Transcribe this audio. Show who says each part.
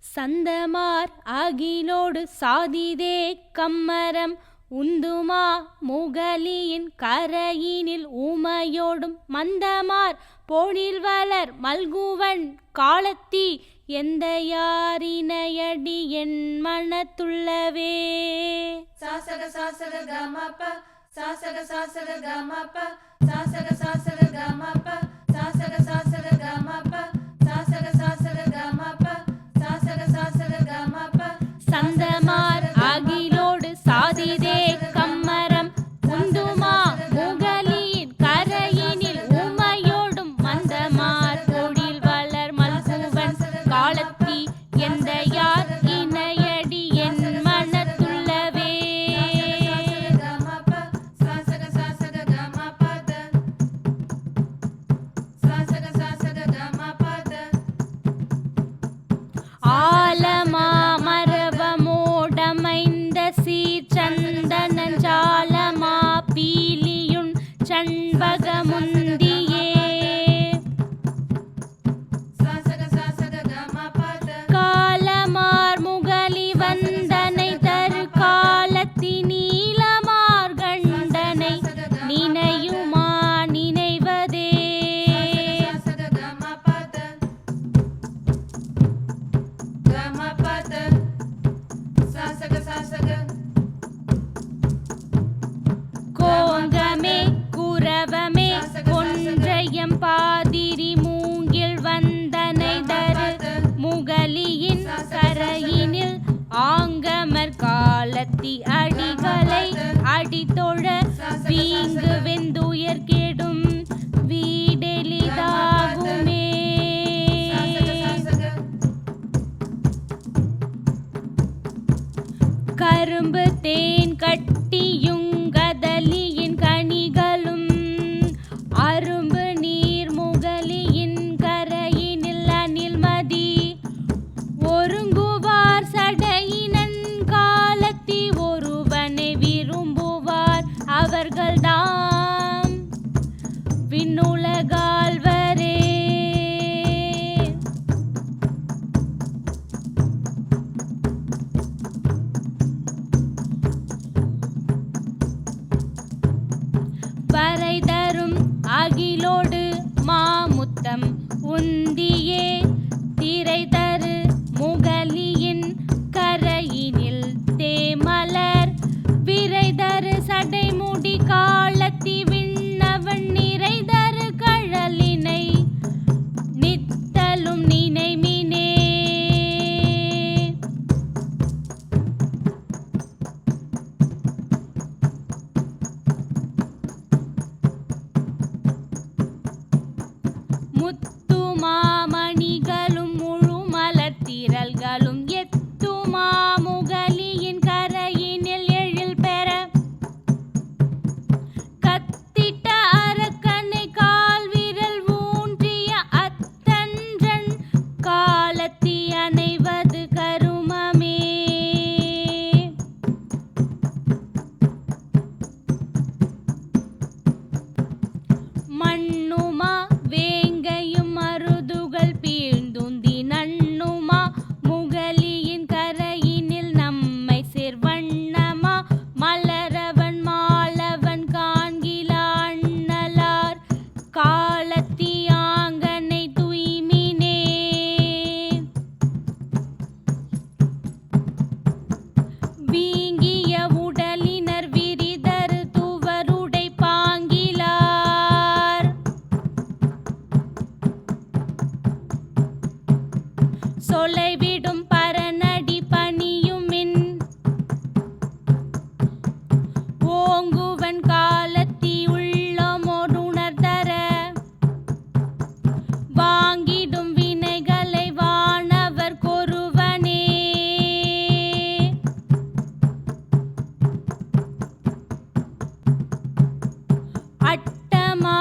Speaker 1: சந்தமார் ஆகிலோடு சாதிதே கம்மரம் உந்துமா முகலியின் கரையினில் ஊமையோடும் மந்தமார் போனில் வளர் மல்குவன் காலத்தி எந்த யாரினையடி என் மனத்துள்ளவே.
Speaker 2: சாசக சாசக கமப்ப. சாசக சாசக கமப்ப. சாசக சாசக
Speaker 1: கமப்ப.
Speaker 2: சந்தமா
Speaker 1: கரும்பு தே பந்தம் உந்தி அட்டமா